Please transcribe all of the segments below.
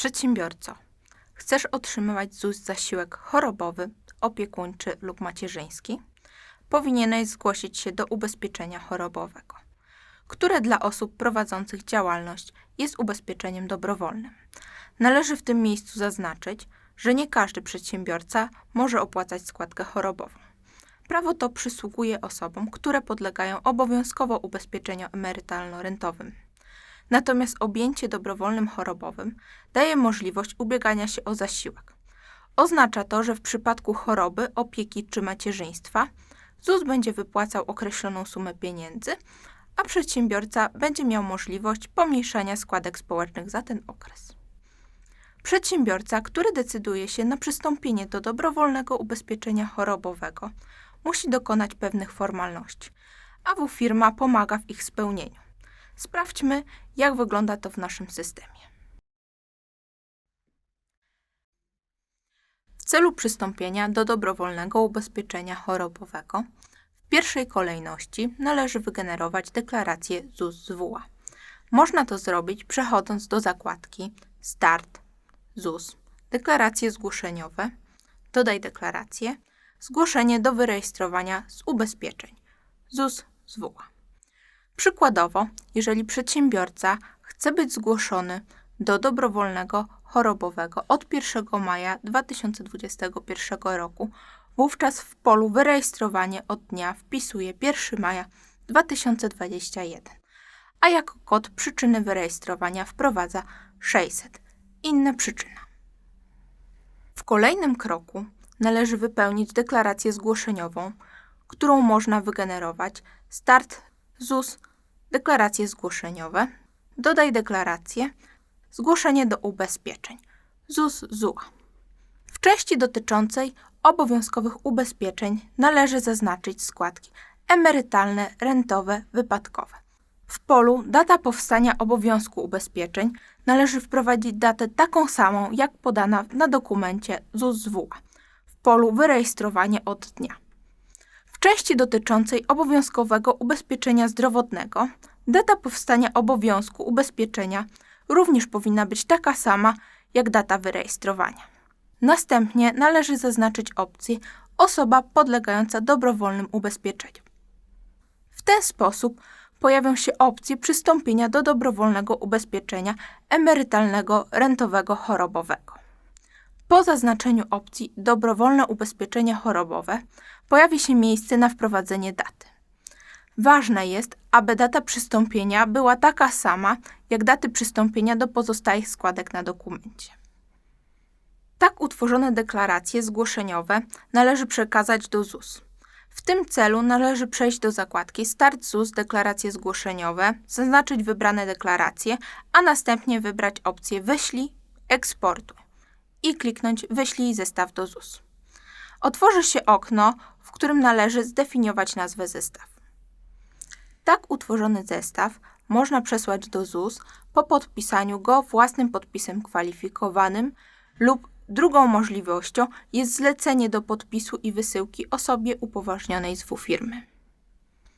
Przedsiębiorco, chcesz otrzymywać ZUS zasiłek chorobowy, opiekuńczy lub macierzyński? Powinieneś zgłosić się do ubezpieczenia chorobowego, które dla osób prowadzących działalność jest ubezpieczeniem dobrowolnym. Należy w tym miejscu zaznaczyć, że nie każdy przedsiębiorca może opłacać składkę chorobową. Prawo to przysługuje osobom, które podlegają obowiązkowo ubezpieczeniu emerytalno-rentowym. Natomiast objęcie dobrowolnym chorobowym daje możliwość ubiegania się o zasiłek. Oznacza to, że w przypadku choroby, opieki czy macierzyństwa ZUS będzie wypłacał określoną sumę pieniędzy, a przedsiębiorca będzie miał możliwość pomniejszania składek społecznych za ten okres. Przedsiębiorca, który decyduje się na przystąpienie do dobrowolnego ubezpieczenia chorobowego, musi dokonać pewnych formalności, a W firma pomaga w ich spełnieniu. Sprawdźmy, jak wygląda to w naszym systemie. W celu przystąpienia do dobrowolnego ubezpieczenia chorobowego, w pierwszej kolejności należy wygenerować deklarację ZUS-ZWA. Można to zrobić przechodząc do zakładki Start ZUS, deklaracje zgłoszeniowe, dodaj deklarację, zgłoszenie do wyrejestrowania z ubezpieczeń ZUS-ZWA. Przykładowo, jeżeli przedsiębiorca chce być zgłoszony do dobrowolnego chorobowego od 1 maja 2021 roku, wówczas w polu wyrejestrowanie od dnia wpisuje 1 maja 2021, a jako kod przyczyny wyrejestrowania wprowadza 600. Inne przyczyna. W kolejnym kroku należy wypełnić deklarację zgłoszeniową, którą można wygenerować Start ZUS, deklaracje zgłoszeniowe, dodaj deklarację, zgłoszenie do ubezpieczeń ZUS-ZUA. W części dotyczącej obowiązkowych ubezpieczeń należy zaznaczyć składki emerytalne, rentowe, wypadkowe. W polu data powstania obowiązku ubezpieczeń należy wprowadzić datę taką samą, jak podana na dokumencie ZUS-ZWA. W polu wyrejestrowanie od dnia. W części dotyczącej obowiązkowego ubezpieczenia zdrowotnego data powstania obowiązku ubezpieczenia również powinna być taka sama jak data wyrejestrowania. Następnie należy zaznaczyć opcję osoba podlegająca dobrowolnym ubezpieczeniu. W ten sposób pojawią się opcje przystąpienia do dobrowolnego ubezpieczenia emerytalnego, rentowego, chorobowego. Po zaznaczeniu opcji dobrowolne ubezpieczenie chorobowe pojawi się miejsce na wprowadzenie daty. Ważne jest, aby data przystąpienia była taka sama jak daty przystąpienia do pozostałych składek na dokumencie. Tak utworzone deklaracje zgłoszeniowe należy przekazać do ZUS. W tym celu należy przejść do zakładki Start ZUS deklaracje zgłoszeniowe, zaznaczyć wybrane deklaracje, a następnie wybrać opcję Wyślij, Eksportuj i kliknąć Wyślij zestaw do ZUS. Otworzy się okno, w którym należy zdefiniować nazwę zestaw. Tak utworzony zestaw można przesłać do ZUS po podpisaniu go własnym podpisem kwalifikowanym lub drugą możliwością jest zlecenie do podpisu i wysyłki osobie upoważnionej z firmy.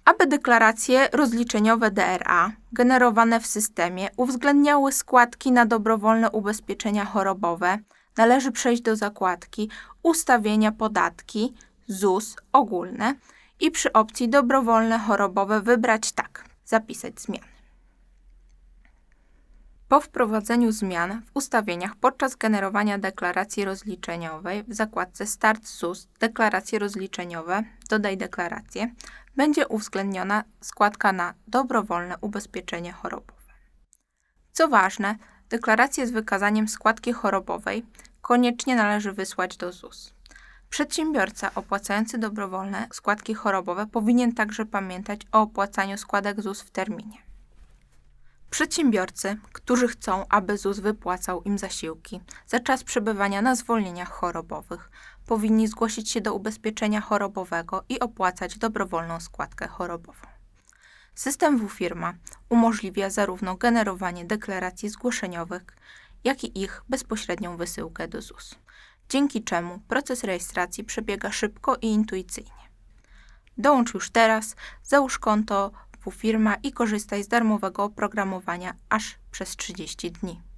Aby deklaracje rozliczeniowe DRA generowane w systemie uwzględniały składki na dobrowolne ubezpieczenia chorobowe, należy przejść do zakładki Ustawienia podatki ZUS ogólne i przy opcji dobrowolne chorobowe wybrać tak, zapisać zmiany. Po wprowadzeniu zmian w ustawieniach podczas generowania deklaracji rozliczeniowej w zakładce Start ZUS deklaracje rozliczeniowe dodaj deklarację będzie uwzględniona składka na dobrowolne ubezpieczenie chorobowe. Co ważne, deklarację z wykazaniem składki chorobowej koniecznie należy wysłać do ZUS. Przedsiębiorca opłacający dobrowolne składki chorobowe powinien także pamiętać o opłacaniu składek ZUS w terminie. Przedsiębiorcy, którzy chcą, aby ZUS wypłacał im zasiłki za czas przebywania na zwolnieniach chorobowych, powinni zgłosić się do ubezpieczenia chorobowego i opłacać dobrowolną składkę chorobową. System W-Firma umożliwia zarówno generowanie deklaracji zgłoszeniowych, jak i ich bezpośrednią wysyłkę do ZUS dzięki czemu proces rejestracji przebiega szybko i intuicyjnie. Dołącz już teraz, załóż konto w firma i korzystaj z darmowego oprogramowania aż przez 30 dni.